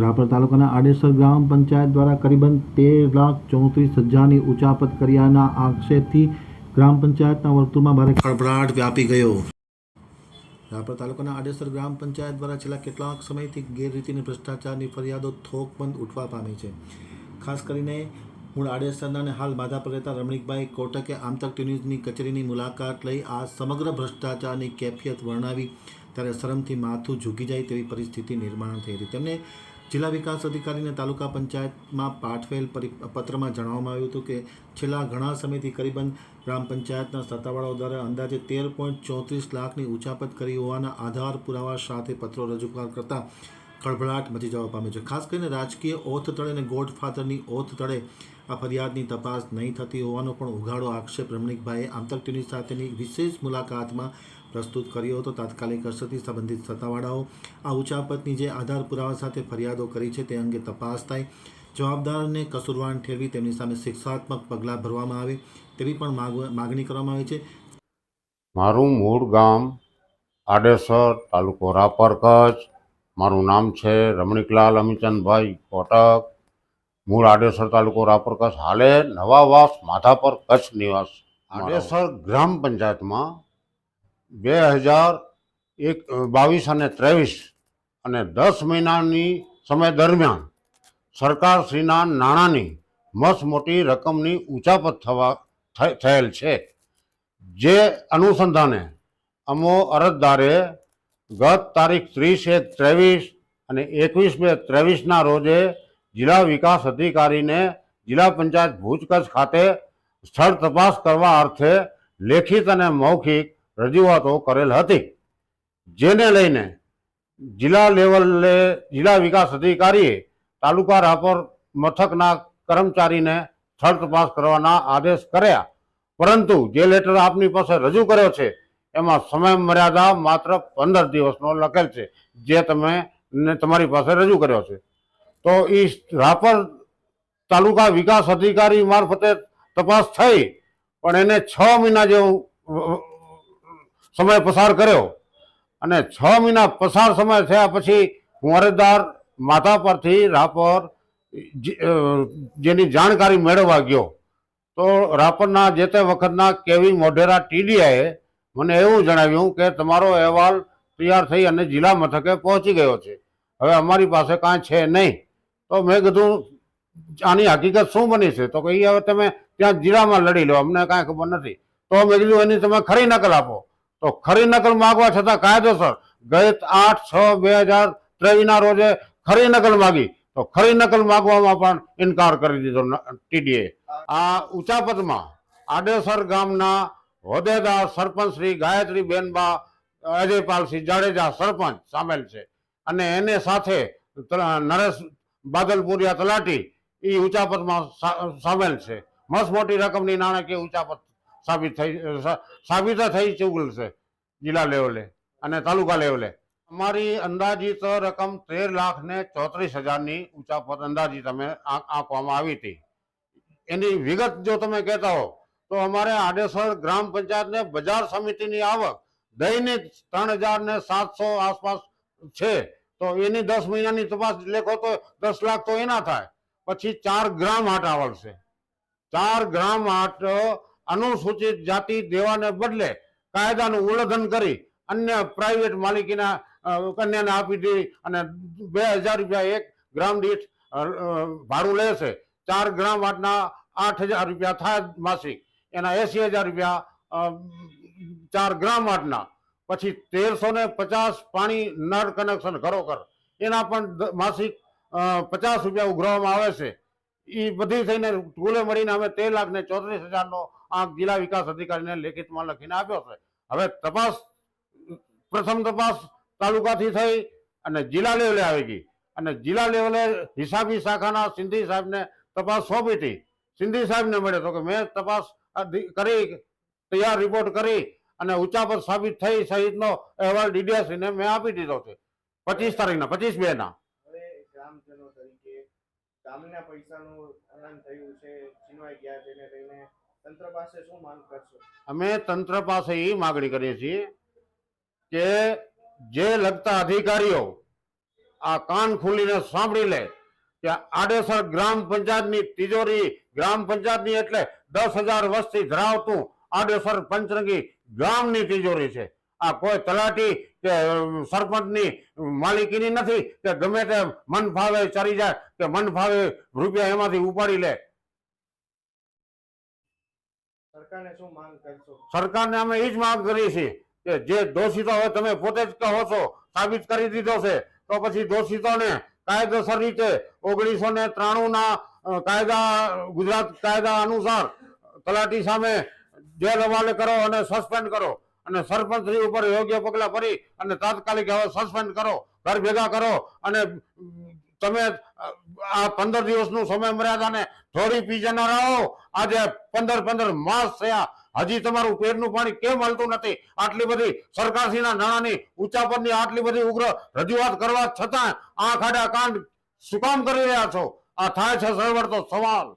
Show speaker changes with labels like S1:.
S1: રાપર તાલુકાના આડેસર ગ્રામ પંચાયત દ્વારા કરીબન તેર લાખ ચોત્રીસ હજારની ઉચાપત કર્યાના આક્ષેપથી ગ્રામ પંચાયતના વર્તુળમાં ભારે ખળભળાટ વ્યાપી ગયો. રાપર તાલુકાના આડેસર ગ્રામ પંચાયત દ્વારા છેલ્લા કેટલાક સમયથી ગેરરીતિની ભ્રષ્ટાચારની ફરિયાદો થોકબંધ ઉઠવા પામી છે. ખાસ કરીને મૂળ આડેસરના અને હાલ માધાપર રહેતા રમણીકભાઈ કોટકે આમતક ન્યૂઝની કચેરીની મુલાકાત લઈ આ સમગ્ર ભ્રષ્ટાચારની કેફિયત વર્ણવી, ત્યારે શરમથી માથું ઝૂકી જાય તેવી પરિસ્થિતિ નિર્માણ થઈ હતી તેમને જિલ્લા વિકાસ અધિકારીને તાલુકા પંચાયતમાં પાઠવેલ પત્રમાં જણાવવામાં આવ્યું હતું કે, છેલ્લા ઘણા સમયથી કરીબન ગ્રામ પંચાયતના સત્તાવાળાઓ દ્વારા અંદાજે તેર પોઈન્ટ ચોત્રીસ લાખની ઉચાપત કરી હોવાના આધાર પુરાવા સાથે પત્રો રજૂ કરતા ખળભળાટ મચી જવા પામે છે. ખાસ કરીને રાજકીય ઓથ તળે અને ગોડફાધરની ઓથ તળે આ ફરિયાદની તપાસ નહીં થતી હોવાનો પણ ઉઘાડો આક્ષેપ રમણીકભાઈએ આમતક ટીવી સાથેની વિશેષ મુલાકાતમાં પ્રસ્તુત કર્યો હતો. તાત્કાલિક અસરથી સંબંધિત સત્તાવાળાઓ આ ઉચાપતની જે આધાર પુરાવા સાથે ફરિયાદો કરી છે તે અંગે તપાસ થાય. જવાબદારને કસૂરવાન ઠેરવી તેમની સામે શિક્ષાત્મક પગલાં ભરવામાં આવે તેવી પણ માગ- માગણી કરવામાં આવી છે.
S2: મારું મૂળ ગામ આડેસર તાલુકો રાપર કચ્છ. મારું નામ છે રમણીકલાલ અમિચંદભાઈ કોટક. મૂળ આડેસર તાલુકો રાપર કચ્છ હાલે નવાવાસ માધાપર કચ્છ નિવાસ. આડેસર ગ્રામ પંચાયતમાં બે હજાર એક બાવીસ અને ત્રેવીસ અને દસ મહિનાની સમય દરમિયાન સરકારશ્રીના નાણાંની મસ્ત મોટી રકમની ઊંચાપત થવા થયેલ છે. જે અનુસંધાને અમો અરજદારે ગત તારીખ ત્રીસ એક ત્રેવીસ અને એકવીસ બે ત્રેવીસના રોજે જિલ્લા વિકાસ અધિકારીને જિલ્લા પંચાયત ભુજ કચ્છ ખાતે સ્થળ તપાસ કરવા અર્થે લેખિત અને મૌખિક રજૂઆતો કરેલ હતી. જેને લઈને જિલ્લા લેવલે જિલ્લા વિકાસ અધિકારીએ તાલુકા રાપર મથકના કર્મચારીને સ્થળ તપાસ કરવાના આદેશ કર્યા. પરંતુ જે લેટર આપની પાસે રજૂ કર્યો છે એમાં સમય મર્યાદા માત્ર પંદર દિવસનો લખેલ છે, જે તમે ને તમારી પાસે રજૂ કર્યો છે. તો એ રાપર તાલુકા વિકાસ અધિકારી મારફતે તપાસ થઈ, પણ એને છ મહિના જેવો સમય પસાર કર્યો. અને છ મહિના પસાર સમય થયા પછી હું અરજદાર માથા પરથી રાપર જેની જાણકારી મેળવવા ગયો. તો રાપરના જે તે વખતના કેવી મોઢેરા ટીડીઆએ મને એવું જણાવ્યું કે તમારો અહેવાલ તૈયાર થઈ અને જિલ્લા મથકે પહોંચી ગયો છે. હવે અમારી પાસે કાંઈ છે નહીં. તો મેં કીધું, આની હકીકત શું બની છે? તો કે એ હવે તમે ત્યાં જિલ્લામાં લડી લો, અમને કાંઈ ખબર નથી. તો મેં કીધું, એની તમે ખરી નકલ આપો. તો ખરી નકલ માગવા છતાં કાયદેસર ગત આઠ છ બે હજાર ત્રેવીસના રોજે ખરી નકલ માગી. તો ખરી નકલ માગવામાં પણ ઇનકાર કરી દીધો ટીડીએ આ ઉચાપતમાં આડેસર ગામના હોદ્દેદાર સરપંચ શ્રી ગાયત્રી બેનબા અજયપાલસિંહ જાડેજા સરપંચ સામેલ છે. અને એને સાથે નરેશ બાદલપુરિયા તલાટી એ ઊંચા સા- સામેલ છે. મસ્ત મોટી રકમની નાણાકીય ઉચાપત સાબિત થઈ સાબિત થઈ ચૂકલ છે જિલ્લા લેવલે અને તાલુકા લેવલે. અમારી અંદાજિત રકમ તેર લાખ ને ચોત્રીસ હજારની ઊંચા પદ અંદાજિત અમે આંક- આંકવામાં આવી હતી. એની વિગત જો તમે કહેતા હો તો અમારે આડેસર ગ્રામ પંચાયતને બજાર સમિતિની આવક દૈનિક ત્રણ હજાર ને સાતસો આસપાસ છે. તો એની દસ મહિનાની તપાસ લેખો તો દસ લાખ તો એના થાય. પછી ચાર ગ્રામ હાટ આવડશે ચાર ગ્રામ હાટ અનુસૂચિત જાતિ દેવાને બદલે કાયદાનું ઉલ્લંઘન કરી અન્ય પ્રાઇવેટ માલિકીના કન્યાને આપી દીધી અને બે હજાર રૂપિયા એક ગ્રામ દીઠ ભાડું લે છે ચાર ગ્રામ વાટના આઠ હજાર રૂપિયા થાય માસિક. એના એસી હજાર રૂપિયા ચાર ગ્રામ વાટના. પછી તેરસો ને પચાસ પાણી નળ કનેક્શન ઘરોઘર એના પણ માસિક પચાસ રૂપિયા ઉઘરાવવામાં આવે છે. એ બધી થઈને ટૂલે મળીને અમે તેર લાખ ને ચોત્રીસ હજારનો આંક જિલ્લા વિકાસ અધિકારીને લેખિતમાં લખીને આપ્યો છે. હવે તપાસ, પ્રથમ તપાસ તાલુકાથી થઈ અને જિલ્લા લેવલે આવી ગઈ. અને જિલ્લા લેવલે હિસાબી શાખાના સિંધી સાહેબને તપાસ સોંપી હતી. સિંધી સાહેબને મળ્યો તો કે મેં તપાસ કરી તૈયાર રિપોર્ટ કરી અને ઉચાપત સાબિત થઈ સહિતનો અહેવાલ ડીડીએસને મેં આપી દીધો છે. પચીસ તારીખના પચીસ બે ના.
S3: ગ્રામજનો તરીકે ગામના પૈસાનું હનન થયું છે છીનવાઈ ગયા છે એને લઈને તંત્ર પાસે શું માંગ કરશો?
S2: અમે તંત્ર પાસે એ માગણી કરીએ છીએ કે જે લગતા અધિકારીઓ આ કાન ખોલીને સાંભળી લે કે આડેસર ગ્રામ પંચાયતની તિજોરી ગ્રામ પંચાયતની એટલે દસ હજાર વસ્તી ધરાવતું આડેસર પંચરંગી ગામની તિજોરી છે. આ કોઈ તલાટી કે સરપંચની માલિકીની નથી કે ગમે તે મન ફાવે ચરી જાય કે મન ફાવે રૂપિયા એમાંથી ઉપાડી લે.
S3: સરકારને
S2: અમે એ જ માંગ કરી છે કે જે દોષિતો હોય તમે પોતે જ કહો છો સાબિત કરી દીધો છે તો પછી દોષિતોને કાયદેસર રીતે ઓગણીસો ને ત્રાણું ના કાયદા ગુજરાત કાયદા અનુસાર તલાટી સામે જેલ હવાલે કરો અને સસ્પેન્ડ કરો. અને સરપંચશ્રી ઉપર યોગ્ય પગલા ભરી અને તાત્કાલિક હવે સસ્પેન્ડ કરો. ઘર ભેગા કરો અને તમે આ પંદર દિવસનું સમય મર્યાદાને થોડી પી જનારાઓ આજે પંદર પંદર માસ થયા. હજી તમારું પેટનું પાણી કેમ હલતું નથી? આટલી બધી સરકારશ્રીના નાણાંની પરની આટલી બધી ઉગ્ર રજૂઆત કરવા છતાં આ ખાડા કાંડ શું કામ કરી રહ્યા છો? આ થાય છે સરવડતો સવાલ.